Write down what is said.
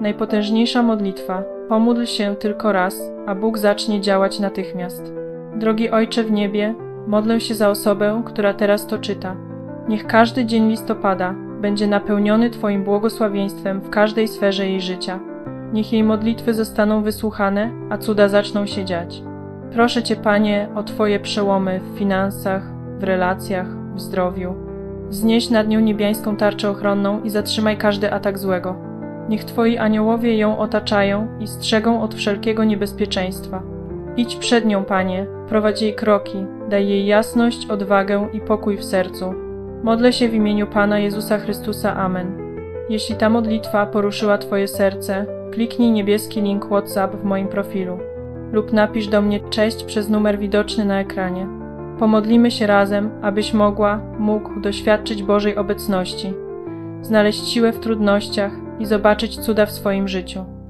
Najpotężniejsza modlitwa. Pomódl się tylko raz, a Bóg zacznie działać natychmiast. Drogi Ojcze w niebie, modlę się za osobę, która teraz to czyta. Niech każdy dzień listopada będzie napełniony Twoim błogosławieństwem w każdej sferze jej życia. Niech jej modlitwy zostaną wysłuchane, a cuda zaczną się dziać. Proszę Cię, Panie, o Twoje przełomy w finansach, w relacjach, w zdrowiu. Wznieś nad nią niebiańską tarczę ochronną i zatrzymaj każdy atak złego. Niech Twoi aniołowie ją otaczają i strzegą od wszelkiego niebezpieczeństwa. Idź przed nią, Panie, prowadź jej kroki, daj jej jasność, odwagę i pokój w sercu. Modlę się w imieniu Pana Jezusa Chrystusa. Amen. Jeśli ta modlitwa poruszyła Twoje serce, kliknij niebieski link WhatsApp w moim profilu lub napisz do mnie cześć przez numer widoczny na ekranie. Pomodlimy się razem, abyś mogła, mógł doświadczyć Bożej obecności, znaleźć siłę w trudnościach i zobaczyć cuda w swoim życiu.